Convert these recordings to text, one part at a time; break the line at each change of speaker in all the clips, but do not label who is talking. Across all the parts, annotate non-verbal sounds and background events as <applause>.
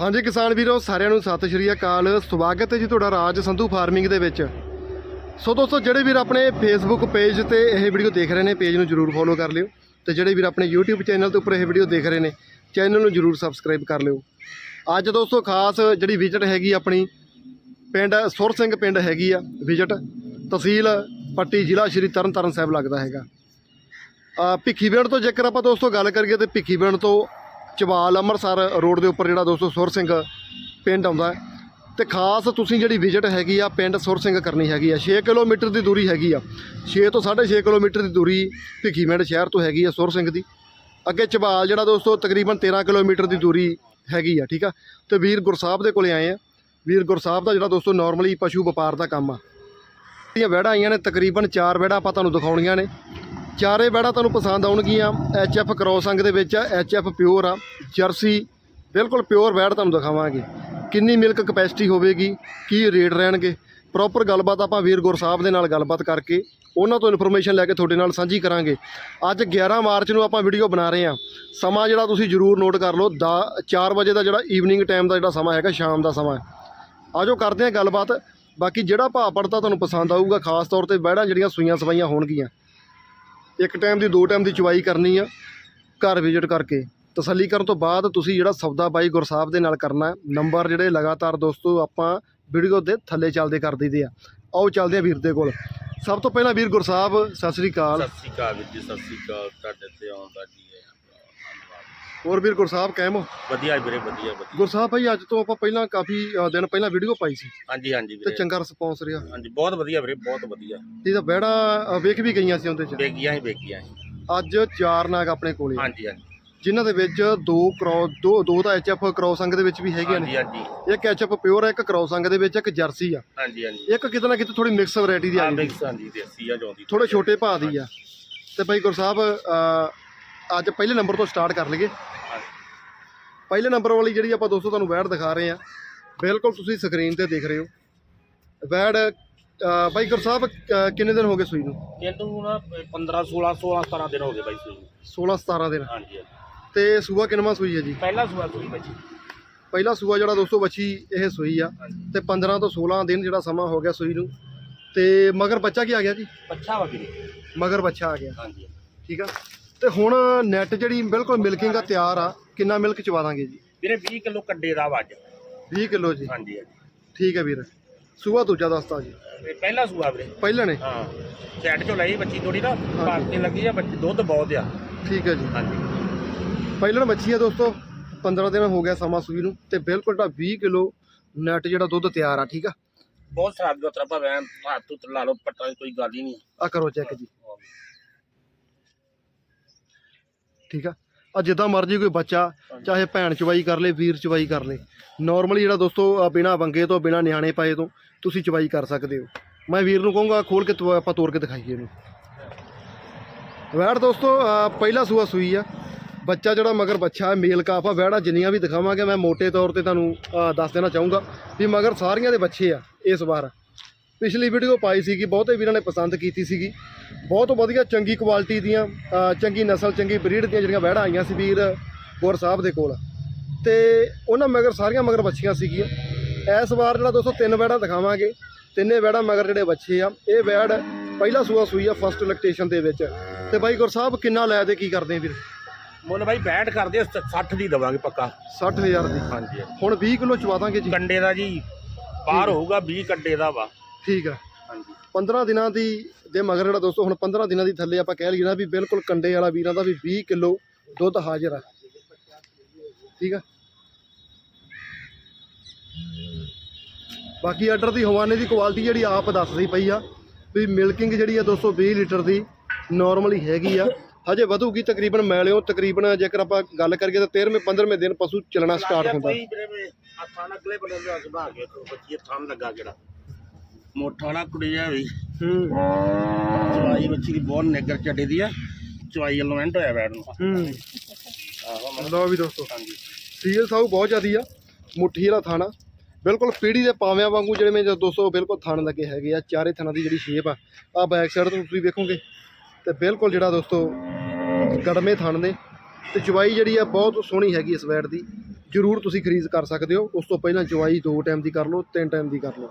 ਹਾਂਜੀ ਕਿਸਾਨ ਵੀਰੋ, ਸਾਰਿਆਂ ਨੂੰ ਸਤਿ ਸ਼੍ਰੀ ਅਕਾਲ। ਸਵਾਗਤ ਹੈ ਜੀ ਤੁਹਾਡਾ ਰਾਜ ਸੰਧੂ ਫਾਰਮਿੰਗ ਦੇ ਵਿੱਚ। ਸੋ ਦੋਸਤੋ, ਜਿਹੜੇ ਵੀਰ ਆਪਣੇ ਫੇਸਬੁੱਕ ਪੇਜ ਤੇ ਇਹ ਵੀਡੀਓ ਦੇਖ ਰਹੇ ਨੇ ਪੇਜ ਨੂੰ ਜਰੂਰ ਫੋਲੋ ਕਰ ਲਿਓ। ਤੇ ਜਿਹੜੇ ਵੀਰ ਆਪਣੇ YouTube ਚੈਨਲ ਦੇ ਉੱਪਰ ਇਹ ਵੀਡੀਓ ਦੇਖ ਰਹੇ ਨੇ ਚੈਨਲ ਨੂੰ ਜਰੂਰ ਸਬਸਕ੍ਰਾਈਬ ਕਰ ਲਿਓ। ਅੱਜ ਦੋਸਤੋ, ਖਾਸ ਜਿਹੜੀ ਵਿਜ਼ਿਟ ਹੈਗੀ ਆਪਣੀ, ਪਿੰਡ ਸੁਰ ਸਿੰਘ ਪਿੰਡ ਹੈਗੀ ਆ ਵਿਜ਼ਿਟ ਤਹਿਸੀਲ ਪੱਟੀ ਜ਼ਿਲ੍ਹਾ ਸ਼੍ਰੀ ਤਰਨਤਾਰਨ ਸਾਹਿਬ ਲੱਗਦਾ ਹੈਗਾ। ਆ ਭਿੱਖੀਵਿੰਡ ਤੋਂ ਜੇਕਰ ਆਪਾਂ ਦੋਸਤੋ ਗੱਲ ਕਰੀਏ ਤੇ ਭਿੱਖੀਵਿੰਡ ਤੋਂ ਚਵਾਲ ਅੰਮ੍ਰਿਤਸਰ ਰੋਡ ਦੇ ਉੱਪਰ ਜਿਹੜਾ ਦੋਸਤੋ ਸੁਰ ਸਿੰਘ ਪਿੰਡ ਆਉਂਦਾ ਹੈ। ਤੇ ਖਾਸ ਤੁਸੀਂ ਜਿਹੜੀ ਵਿਜ਼ਿਟ ਹੈਗੀ ਆ ਪਿੰਡ ਸੁਰ ਸਿੰਘ ਕਰਨੀ ਹੈਗੀ ਆ। 6 ਕਿਲੋਮੀਟਰ ਦੀ ਦੂਰੀ ਹੈਗੀ ਆ। 6 ਤੋਂ 6.5 ਕਿਲੋਮੀਟਰ ਦੀ ਦੂਰੀ ਭਿੱਖੀਵਿੰਡ ਸ਼ਹਿਰ ਤੋਂ ਹੈਗੀ ਆ ਸੁਰ ਸਿੰਘ ਦੀ। ਅੱਗੇ ਚਵਾਲ ਜਿਹੜਾ ਦੋਸਤੋ ਤਕਰੀਬਨ 13 ਕਿਲੋਮੀਟਰ ਦੀ ਦੂਰੀ ਹੈਗੀ ਆ, ਠੀਕ ਆ? ਤੇ ਵੀਰ ਗੁਰਸਾਹਿਬ ਦੇ ਕੋਲੇ ਆਏ ਆ। ਵੀਰ ਗੁਰਸਾਹਿਬ ਦਾ ਜਿਹੜਾ ਦੋਸਤੋ ਨਾਰਮਲੀ ਪਸ਼ੂ ਵਪਾਰ ਦਾ ਕੰਮ ਆ। ਜਿਹੜੀਆਂ ਵਹਿੜਾਂ ਆਈਆਂ ਨੇ, ਤਕਰੀਬਨ 4 ਵਹਿੜਾਂ ਆਪਾਂ ਤੁਹਾਨੂੰ ਦਿਖਾਉਣੀਆਂ ਨੇ। ਚਾਰੇ ਵਹਿੜਾਂ ਤੁਹਾਨੂੰ ਪਸੰਦ ਆਉਣਗੀਆਂ। ਐਚ ਐਫ ਕਰੋਸੰਗ ਦੇ ਵਿੱਚ ਆ ਐਚ ਐਫ ਪਿਓਰ ਆ, ਜਰਸੀ, ਬਿਲਕੁਲ ਪਿਓਰ ਵਹਿੜ ਤੁਹਾਨੂੰ ਦਿਖਾਵਾਂਗੇ। ਕਿੰਨੀ ਮਿਲਕ ਕਪੈਸਿਟੀ ਹੋਵੇਗੀ, ਕੀ ਰੇਟ ਰਹਿਣਗੇ? ਪ੍ਰੋਪਰ ਗੱਲਬਾਤ ਆਪਾਂ ਵੀਰ ਗੁਰ ਸਾਹਿਬ ਦੇ ਨਾਲ ਗੱਲਬਾਤ ਕਰਕੇ ਉਹਨਾਂ ਤੋਂ ਇਨਫੋਰਮੇਸ਼ਨ ਲੈ ਕੇ ਤੁਹਾਡੇ ਨਾਲ ਸਾਂਝੀ ਕਰਾਂਗੇ। ਅੱਜ 11 ਮਾਰਚ ਨੂੰ ਆਪਾਂ ਵੀਡੀਓ ਬਣਾ ਰਹੇ ਹਾਂ। ਸਮਾਂ ਜਿਹੜਾ ਤੁਸੀਂ ਜਰੂਰ ਨੋਟ ਕਰ ਲਓ, ਦਾ 4 ਵਜੇ ਦਾ ਜਿਹੜਾ ਈਵਨਿੰਗ ਟਾਈਮ ਦਾ ਜਿਹੜਾ ਸਮਾਂ ਹੈਗਾ, ਸ਼ਾਮ ਦਾ ਸਮਾਂ। ਆਜੋ ਕਰਦੇ ਹਾਂ ਗੱਲਬਾਤ। ਬਾਕੀ ਜਿਹੜਾ ਭਾਅ ਪੜਤਾ ਤੁਹਾਨੂੰ ਪਸੰਦ ਆਊਗਾ, ਖਾਸ ਤੌਰ ਤੇ ਬਹਿੜਾਂ ਜਿਹੜੀਆਂ ਸੂਈਆਂ ਸਵਾਈਆਂ ਹੋਣਗੀਆਂ। ਇੱਕ ਟਾਈਮ ਦੀ, ਦੋ ਟਾਈਮ ਦੀ ਚਵਾਈ ਕਰਨੀ ਆ, ਘਰ ਵਿਜ਼ਿਟ ਕਰਕੇ। ਤਸੱਲੀ ਕਰਨ ਤੋਂ ਬਾਅਦ ਤੁਸੀਂ ਜਿਹੜਾ ਸੌਦਾ ਬਾਈ ਗੁਰਸਾਹਿਬ ਦੇ ਨਾਲ ਕਰਨਾ ਨੰਬਰ ਜਿਹੜੇ ਲਗਾਤਾਰ ਦੋਸਤੋ ਆਪਾਂ ਵੀਡੀਓ ਦੇ ਥੱਲੇ ਚੱਲਦੇ ਕਰ ਦਈਦੇ ਆ। ਆਓ ਚੱਲਦੇ ਆ ਵੀਰ ਦੇ ਕੋਲ। ਸਭ ਤੋਂ ਪਹਿਲਾਂ ਵੀਰ ਗੁਰਸਾਹਿਬ, ਸਤਿ ਸ੍ਰੀ ਅਕਾਲ।
ਸਤਿ ਸ਼੍ਰੀ ਅਕਾਲ ਵੀਰ ਜੀ, ਸਤਿ ਸ਼੍ਰੀ ਅਕਾਲ। ਤੁਹਾਡੇ ਤੇ ਆਉਣ ਦਾ ਜੀ
ਹੋਰ ਵੀਰ ਗੁਰਸਾਹਿਬ ਕਾਇਮ ਹੋ?
ਵਧੀਆ ਵੀਰੇ ਵਧੀਆ ਵਧੀਆ।
ਗੁਰਸਾਹਿਬ ਭਾਈ ਅੱਜ ਤੋਂ ਆਪਾਂ ਪਹਿਲਾਂ ਕਾਫੀ ਅ, ਦਿਨ ਪਹਿਲਾਂ ਵੀਡੀਓ ਪਾਈ ਸੀ।
ਹਾਂਜੀ ਹਾਂਜੀ
ਤੇ
ਵੀਰੇ।
ਚੰਗਾ ਰਿਸਪੌਂਸ ਰਿਹਾ।
ਹਾਂਜੀ ਬਹੁਤ ਵਧੀਆ ਵੀਰੇ ਬਹੁਤ ਵਧੀਆ।
ਇਹ ਤਾਂ ਬਹਿੜਾ ਵੇਖ ਵੀ ਗਈਆਂ ਸੀ ਉਹਦੇ ਚ?
ਬੇਗੀਆਂ ਹੀ ਬੇਗੀਆਂ ਹੀ
ਅੱਜ ਚਾਰ ਨਾਗ ਆਪਣੇ ਕੋਲੇ ਆ,
ਹਾਂਜੀ ਹਾਂਜੀ।
ਜਿਨ੍ਹਾਂ ਦੇ ਵਿੱਚ ਦੋ ਕ੍ਰੋਸ ਦੋ ਦੋ ਤਾਂ ਐਚਐਫ ਕ੍ਰੋਸ ਅੰਗ ਦੇ ਵਿੱਚ ਵੀ ਹੈਗੀਆਂ ਨੇ।
ਹਾਂਜੀ ਹਾਂਜੀ।
ਇੱਕ ਐਚਐਫ ਪਿਓਰ ਹੈ ਇੱਕ ਕ੍ਰੋਸ ਅੰਗ ਦੇ ਵਿੱਚ ਇੱਕ ਜਰਸੀ ਆ।
ਹਾਂਜੀ ਹਾਂਜੀ।
ਇੱਕ ਕਿਤੇ ਨਾ ਕਿਤੇ ਥੋੜੀ ਮਿਕਸ ਵੈਰਾਈਟੀ ਦੀ ਆ
ਹਾਂ
ਜਾਂਦੀ
ਮਿਕਸ ਹਾਂਜੀ ਦੇਸੀ ਆ ਜਾਂਦੀ।
ਥੋੜੇ ਛੋਟੇ ਭਾਅ ਦੀ ਆ। ਤੇ ਭਾਈ ਗੁਰਸਾਹਿਬ ਅ, ਅੱਜ ਪਹਿਲੇ ਨੰਬਰ ਤੋਂ ਸਟਾਰਟ ਕਰ ਲਈਏ। ਪਹਿਲੇ ਨੰਬਰ ਵਾਲੀ ਜਿਹੜੀ ਆਪਾਂ ਦੋਸਤੋ ਤੁਹਾਨੂੰ ਵੈੜ ਦਿਖਾ ਰਹੇ ਆ ਬਿਲਕੁਲ ਤੁਸੀਂ ਸਕਰੀਨ ਤੇ ਦੇਖ ਰਹੇ ਹੋ। ਵੈੜ ਅ, ਭਾਈ ਗੁਰਸਾਹਿਬ ਅ, ਕਿੰਨੇ ਦਿਨ ਹੋ ਗਏ ਸੂਈ ਨੂੰ?
ਇਹਨੂੰ ਨਾ 15 16 16 17 ਦਿਨ ਹੋ ਗਏ ਬਾਈ ਸੂਈ
16 17 ਦਿਨ।
ਹਾਂਜੀ
ਤੇ ਸੂਆ ਕਿੰਨਵਾਂ ਸੂਈ ਹੈ ਜੀ?
ਪਹਿਲਾ ਸੂਆ ਸੂਈ ਬਾਈ
ਪਹਿਲਾ ਸੂਆ ਜਿਹੜਾ ਦੋਸਤੋ ਬੱਚੀ ਇਹ ਸੂਈ ਆ। ਤੇ 15 ਤੋਂ 16 ਦਿਨ ਜਿਹੜਾ ਸਮਾਂ ਹੋ ਗਿਆ ਸੂਈ ਨੂੰ। ਤੇ ਮਗਰ ਬੱਚਾ ਕੀ ਆ ਗਿਆ ਜੀ?
ਪੱਛਾ ਵਾ ਵੀਰੇ।
ਮਗਰ ਬੱਚਾ ਆ ਗਿਆ।
ਹਾਂਜੀ।
ਠੀਕ ਆ। ਤੇ ਹੁਣ ਨੈਟ ਜਿਹੜੀ ਬਿਲਕੁਲ ਮਿਲਕਿੰਗ ਆ ਤਿਆਰ ਆ ਕਿੰਨਾ ਮਿਲਕ ਚਵਾ ਦਾਂਗੇ ਜੀ?
ਵੀਰੇ 20 ਕਿਲੋ ਕੱਡੇ ਦਾ ਵਾ ਅੱਜ।
20 ਕਿਲੋ ਜੀ।
ਹਾਂਜੀ ਹਾਂਜੀ।
ਠੀਕ ਹੈ ਵੀਰ। ਸੂਆ ਦੂਜਾ ਦੱਸਤਾ ਜੀ।
ਇਹ ਪਹਿਲਾ ਸੂਆ ਵੀਰੇ।
ਪਹਿਲਾਂ ਨੇ?
ਹਾਂ। ਸੈਟ ਚੋਂ ਲਈ ਬੱਚੀ ਥੋੜੀ ਨਾ ਪਾਰਟੀ ਲੱਗੀ ਆ ਬੱਚੀ ਦੁੱਧ ਬਹੁਤ ਆ।
ਠੀਕ ਹੈ ਜੀ।
ਹਾਂਜੀ।
ਪਹਿਲਾਂ ਬੱਚੀ ਆ ਦੋਸਤੋ 15 ਦਿਨ ਹੋ ਗਿਆ ਸਮਾਂ ਸੂਈ ਨੂੰ ਤੇ ਬਿਲਕੁਲ ਤਾਂ 20 ਕਿਲੋ ਨੈਟ ਜਿਹੜਾ ਦੁੱਧ ਤਿਆਰ ਆ ਠੀਕ ਆ?
ਬਹੁਤ ਖਰਾਬ ਗੋਤਰਾ ਭਾਵੇਂ ਹੱਥ ਉੱਤ ਲਾ ਲਓ ਪੱਟਾ ਕੋਈ ਗੱਲ ਹੀ ਨਹੀਂ।
ਆ ਕਰੋ ਚੈੱਕ ਜੀ। ਠੀਕ ਆ? ਆ ਜਿੱਦਾਂ ਮਰਜ਼ੀ ਕੋਈ ਬੱਚਾ, ਚਾਹੇ ਭੈਣ ਚਵਾਈ ਕਰ ਲੇ, ਵੀਰ ਚਵਾਈ ਕਰ ਲੇ। ਨਾਰਮਲੀ ਜਿਹੜਾ ਦੋਸਤੋ ਬਿਨਾ ਵੰਗੇ ਤੋਂ, ਬਿਨਾ ਨਿਆਣੇ ਪਾਏ ਤੋਂ, ਤੁਸੀਂ ਚਵਾਈ ਕਰ ਸਕਦੇ ਹੋ। ਮੈਂ ਵੀਰ ਨੂੰ ਕਹੂੰਗਾ, ਖੋਲ ਕੇ ਤੋ- ਆਪਾਂ ਤੋੜ ਕੇ ਦਿਖਾਈਏ ਇਹਨੂੰ। ਵੈੜ ਦੋਸਤੋ ਪਹਿਲਾ ਸੂਆ ਸੂਈ ਆ। ਬੱਚਾ ਜਿਹੜਾ ਮਗਰ ਬੱਚਾ ਹੈ, ਮੇਲ ਕਾਫ ਆ। ਵੈੜਾਂ ਜਿੰਨੀਆਂ ਵੀ ਦਿਖਾਵਾਂਗੇ, ਮੈਂ ਮੋٹے ਤੌਰ ਤੇ ਤੁਹਾਨੂੰ ਦੱਸ ਦੇਣਾ ਚਾਹੂੰਗਾ ਵੀ ਮਗਰ ਸਾਰੀਆਂ ਦੇ ਬੱਚੇ ਆ, ਇਸ ਵਾਰ। ਪਿਛਲੀ ਵੀਡੀਓ ਪਾਈ ਸੀਗੀ ਬਹੁਤੇ ਵੀਰਾਂ ਨੇ ਪਸੰਦ ਕੀਤੀ ਸੀਗੀ। ਬਹੁਤ ਵਧੀਆ ਚੰਗੀ ਕੁਆਲਿਟੀ ਦੀਆਂ ਚੰਗੀ ਨਸਲ ਚੰਗੀ ਬਰੀਡ ਦੀਆਂ ਜਿਹੜੀਆਂ ਵਹਿੜਾਂ ਆਈਆਂ ਸੀ ਵੀਰ ਗੁਰ ਸਾਹਿਬ ਦੇ ਕੋਲ। ਤੇ ਉਹਨਾਂ ਮਗਰ ਸਾਰੀਆਂ ਮਗਰ ਬੱਚੀਆਂ ਸੀਗੀਆਂ। ਇਸ ਵਾਰ ਜਿਹੜਾ ਦੋਸਤੋ ਤਿੰਨ ਵਹਿੜਾਂ ਦਿਖਾਵਾਂਗੇ। ਤਿੰਨੇ ਵਹਿੜਾਂ ਮਗਰ ਜਿਹੜੇ ਬੱਚੇ ਆ ਇਹ ਵਹਿੜ ਪਹਿਲਾ ਸੂਆ ਸੂਈ ਆ ਫਸਟ ਇਲੈਕਟ੍ਰੇਸ਼ਨ ਦੇ ਵਿੱਚ। ਤੇ ਬਾਈ ਗੁਰ ਸਾਹਿਬ ਕਿੰਨਾ ਲੈ ਦੇ ਕੀ ਕਰਦੇ ਵੀਰ?
ਮੁੱਲ ਬਾਈ ਬੈਠ ਕਰਦੇ 60 ਦੀ ਦਵਾਂਗੇ ਪੱਕਾ।
60000 ਦੀ।
ਹਾਂਜੀ।
ਹੁਣ 20 ਕਿਲੋ ਚਵਾ ਦਾਂਗੇ ਜੀ।
ਕੰਡੇ ਦਾ ਜੀ ਬਾਹਰ ਹੋਊਗਾ 20 ਕੰਡੇ ਦਾ ਵਾ।
ਠੀਕ ਆ।
ਹਾਂਜੀ।
15 ਦਿਨਾਂ ਦੀ ਦੇ ਮਗਰ ਜਿਹੜਾ ਦੋਸਤੋ ਹੁਣ 15 ਦਿਨਾਂ ਦੀ ਥੱਲੇ ਆਪਾਂ ਕਹਿ ਲਈਏ ਨਾ ਵੀ ਬਿਲਕੁਲ ਕੰਡੇ ਵਾਲਾ ਵੀਰਾਂ ਦਾ ਵੀ 20 ਕਿਲੋ ਦੁੱਧ ਹਾਜ਼ਰ ਆ। ਠੀਕ ਆ। ਬਾਕੀ ਆਰਡਰ ਦੀ ਹਵਾਨੇ ਦੀ ਕੁਆਲਿਟੀ ਜਿਹੜੀ ਆਪ ਦੱਸਦੀ ਪਈ ਆ ਵੀ ਮਿਲਕਿੰਗ ਜਿਹੜੀ ਆ 220 ਲੀਟਰ ਦੀ ਨਾਰਮਲੀ ਹੈਗੀ ਆ। ਹਜੇ ਵਧੂਗੀ ਤਕਰੀਬਨ ਮੈਲਿਓ ਤਕਰੀਬਨ ਜੇਕਰ ਆਪਾਂ ਗੱਲ ਕਰੀਏ ਤਾਂ 13ਵੇਂ 15ਵੇਂ ਦਿਨ ਪਸ਼ੂ ਚੱਲਣਾ ਸਟਾਰਟ ਹੁੰਦਾ।
ਕੋਈ ਵੀਰੇ ਵੇ ਆ ਥਾਣ ਅਗਲੇ ਬੰਦੇ ਦੇ ਹੱਥ ਬਾ ਕੇ ਬੱਚੀ ਥਾਣ ਲੱਗਾ ਕਿਹੜਾ ਮੋਠਾ ਵਾਲਾ ਕੁੜੀ ਆ ਵੀ।
ਹੂੰ।
ਚਵਾਈ ਬੱਚੀ ਦੀ ਬਹੁਤ ਨਿੱਗਰ ਚੱਡੇ ਦੀ ਆ। ਚਵਾਈ ਵੱਲੋਂ ਐਂਡ ਹੋਇਆ ਬੈਠ ਨੂੰ।
ਹੂੰ।
ਆਹੋ ਮੈਂ
ਲਓ ਵੀ ਦੋਸਤੋ।
ਹਾਂਜੀ।
ਸੀਲ ਸਾਊ ਬਹੁਤ ਜ਼ਿਆਦੀ ਆ। ਮੁੱਠੀ ਵਾਲਾ ਥਾਣਾ। ਬਿਲਕੁਲ ਪੀੜੀ ਦੇ ਪਾਵਿਆਂ ਵਾਂਗੂ ਜਿਹੜੇ ਮੇ ਜਦੋਂ 200 ਬਿਲਕੁਲ ਥਣ ਲੱਗੇ ਹੈਗੇ ਆ ਚਾਰੇ ਥਣਾਂ ਦੀ ਜਿਹੜੀ ਸ਼ੇਪ ਆ ਆ ਬੈਕ ਸਾਈਡ ਤੋਂ ਤੁਸੀਂ ਵੇਖੋਗੇ। ਤੇ ਬਿਲਕੁਲ ਜਿਹੜਾ ਦੋਸਤੋ ਗੜਮੇ ਥਣ ਨੇ ਤੇ ਚਵਾਈ ਜਿਹੜੀ ਆ ਬਹੁਤ ਸੋਹਣੀ ਹੈਗੀ ਇਸ ਵੈਟ ਦੀ। ਜ਼ਰੂਰ ਤੁਸੀਂ ਖਰੀਦ ਕਰ ਸਕਦੇ ਹੋ। ਉਸ ਤੋਂ ਪਹਿਲਾਂ ਚਵਾਈ ਦੋ ਟਾਈਮ ਦੀ ਕਰ ਲਓ ਤਿੰਨ ਟਾਈਮ ਦੀ ਕਰ ਲਓ।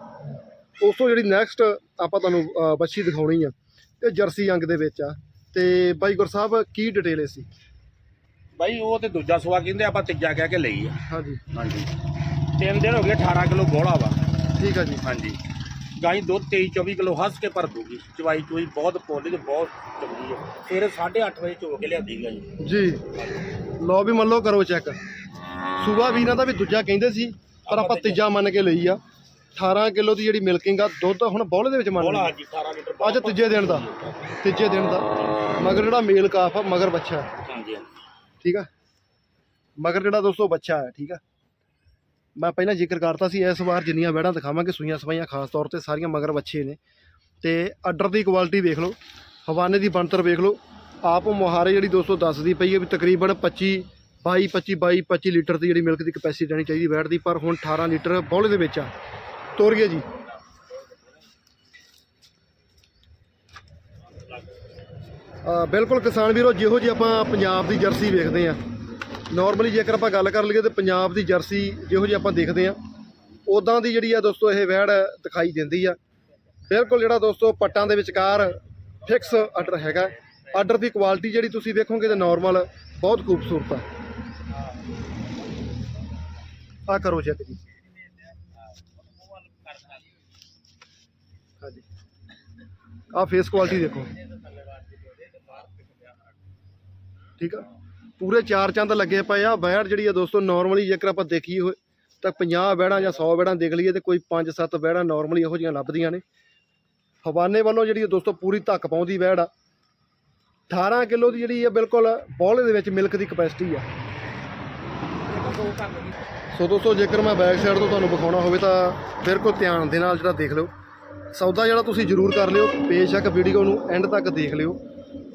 ਉਸ ਤੋਂ ਜਿਹੜੀ ਨੈਕਸਟ ਆਪਾਂ ਤੁਹਾਨੂੰ ਵੱਛੀ ਦਿਖਾਉਣੀ ਆ ਇਹ ਜਰਸੀ ਅੰਗ ਦੇ ਵਿੱਚ ਆ। ਤੇ ਬਾਈ ਗੁਰਸਾਹਿਬ ਕੀ ਡਿਟੇਲ ਹੈ ਸੀ?
ਬਾਈ ਉਹ ਤੇ ਦੂਜਾ ਸਵਾ ਕਹਿੰਦੇ ਆਪਾਂ ਤੀਜਾ ਕਹਿ ਕੇ ਲਈ ਆ।
ਹਾਂਜੀ।
ਹਾਂਜੀ। ਤਿੰਨ ਦਿਨ ਹੋ ਗਏ 18 ਕਿਲੋ ਗੋਲਾ ਵਾ।
ਠੀਕ ਆ ਜੀ।
ਹਾਂਜੀ। ਗਾਈ ਦੁੱਧ 23 24 ਕਿਲੋ ਹੱਸ ਕੇ ਭਰ ਦੂਗੀ। ਚਵਾਈ ਚੁਈ ਬਹੁਤ ਪੋਲੀ ਤੇ ਬਹੁਤ ਚੰਗੀ ਹੈ ਸਵੇਰੇ 8:30 ਵਜੇ ਚੋ ਕੇ ਲਿਆਂਦੀ ਗਾਈ
ਜੀ। ਲਓ ਵੀ ਮੰਨ ਲਓ ਕਰੋ ਚੈੱਕ ਸੂਬਾ ਵੀਰਾਂ ਦਾ ਵੀ ਦੂਜਾ ਕਹਿੰਦੇ ਸੀ ਪਰ ਆਪਾਂ ਤੀਜਾ ਮੰਨ ਕੇ ਲਈ ਆ। 18 ਕਿਲੋ ਦੀ ਜਿਹੜੀ ਮਿਲਕਿੰਗ ਆ ਦੁੱਧ ਹੁਣ ਬੋਲੇ ਦੇ ਵਿੱਚ ਮੰਨ
ਗੋਲਾ
ਲਈ
ਹਾਂਜੀ 18 ਲੀਟਰ
ਅੱਜ ਤੀਜੇ ਦਿਨ ਦਾ ਤੀਜੇ ਦਿਨ ਦਾ। ਮਗਰ ਜਿਹੜਾ ਮੇਲ ਕਾਫ ਆ ਮਗਰ ਬੱਚਾ
ਹਾਂਜੀ
ਠੀਕ ਆ? ਮਗਰ ਜਿਹੜਾ ਦੋਸਤੋ ਬੱਚਾ ਹੈ ਠੀਕ ਆ? ਮੈਂ ਪਹਿਲਾਂ ਜ਼ਿਕਰ ਕਰਤਾ ਸੀ ਇਸ ਵਾਰ ਜਿੰਨੀਆਂ ਵੈੜਾਂ ਦਿਖਾਵਾਂਗੇ ਸੂਈਆਂ ਸਵਾਈਆਂ ਖਾਸ ਤੌਰ ਤੇ ਸਾਰੀਆਂ ਮਗਰ ਬੱਚੇ ਨੇ। ਤੇ ਆਰਡਰ ਦੀ ਕੁਆਲਿਟੀ ਵੇਖ ਲਓ ਹਵਾਨੇ ਦੀ ਬਣਤਰ ਵੇਖ ਲਓ। ਆਪ ਮੁਹਾਰੇ ਜਿਹੜੀ ਦੋਸਤੋ ਦੱਸਦੀ ਪਈ ਹੈ ਵੀ ਤਕਰੀਬਨ 25 22 25 22 25 ਲੀਟਰ ਦੀ ਜਿਹੜੀ ਮਿਲਕ ਦੀ ਕਪੈਸਿਟੀ ਰਹਿਣੀ ਚਾਹੀਦੀ ਵੈੜ ਦੀ ਪਰ ਹੁਣ 18 ਲੀਟਰ ਬੌਲੇ ਦੇ ਵਿੱਚ ਆ। ਤੋਰੀਏ ਜੀ। ਬਿਲਕੁਲ ਕਿਸਾਨ ਵੀਰੋ, ਜਿਹੋ ਜੀ ਆਪਾਂ ਪੰਜਾਬ ਦੀ ਜਰਸੀ ਵੇਖਦੇ ਆ ਨਾਰਮਲੀ ਜੇਕਰ ਆਪਾਂ ਗੱਲ ਕਰ ਲਈਏ ਤੇ ਪੰਜਾਬ ਦੀ ਜਰਸੀ ਜਿਹੋ ਜੀ ਆਪਾਂ ਦੇਖਦੇ ਆ ਉਦਾਂ ਦੀ ਜਿਹੜੀ ਆ ਦੋਸਤੋ, ਇਹ ਵਹਿੜ ਦਿਖਾਈ ਦਿੰਦੀ ਆ। ਬਿਲਕੁਲ ਜਿਹੜਾ ਦੋਸਤੋ, ਪੱਟਾਂ ਦੇ ਵਿਚਕਾਰ ਫਿਕਸ ਆਰਡਰ ਹੈਗਾ। ਆਰਡਰ ਦੀ ਕੁਆਲਿਟੀ ਜਿਹੜੀ ਤੁਸੀਂ ਵੇਖੋਗੇ ਤੇ ਨਾਰਮਲ ਬਹੁਤ ਖੂਬਸੂਰਤ ਆ। ਆ ਕਰੋ ਚੈੱਕ ਜੀ। ਆ ਫੇਸ ਕੁਆਲਿਟੀ ਦੇਖੋ। ਠੀਕ ਆ? ਪੂਰੇ ਚਾਰ ਚੰਦ ਲੱਗੇ ਪਏ ਆ। ਵੈੜ ਜਿਹੜੀ ਆ ਦੋਸਤੋ ਨਾਰਮਲੀ ਜੇਕਰ ਆਪਾਂ ਦੇਖੀਏ ਹੋਏ, ਤਾਂ 50 ਬੈੜਾਂ ਜਾਂ 100 ਵੈੜਾਂ ਦੇਖ ਲਈਏ ਤੇ ਕੋਈ 5-7 ਵੈੜਾਂ ਨਾਰਮਲੀ ਇਹੋ ਜਿਹੀਆਂ ਲੱਭਦੀਆਂ ਨੇ। ਹਵਾਨੇ ਵੱਲੋਂ ਜਿਹੜੀ ਆ ਦੋਸਤੋ, ਪੂਰੀ ਧੱਕ ਪਾਉਂਦੀ ਵੈੜ ਆ। 18 ਕਿਲੋ ਦੀ ਜਿਹੜੀ ਆ ਬਿਲਕੁਲ ਬੌਲੇ ਦੇ ਵਿੱਚ ਮਿਲਕ ਦੀ ਕਪੈਸਿਟੀ ਆ। ਸੋ ਦੋਸਤੋ, ਜੇਕਰ ਮੈਂ ਬੈਕ ਸਾਈਡ ਤੋਂ ਤੁਹਾਨੂੰ ਵਿਖਾਉਣਾ ਹੋਵੇ ਤਾਂ ਬਿਲਕੁਲ ਧਿਆਨ ਦੇ ਨਾਲ ਜਿਹੜਾ ਦੇਖ ਲਿਓ। ਸੌਦਾ ਜਿਹੜਾ ਤੁਸੀਂ ਜ਼ਰੂਰ ਕਰ ਲਿਓ ਬੇਸ਼ੱਕ ਵੀਡੀਓ ਨੂੰ ਐਂਡ ਤੱਕ ਦੇਖ ਲਿਓ।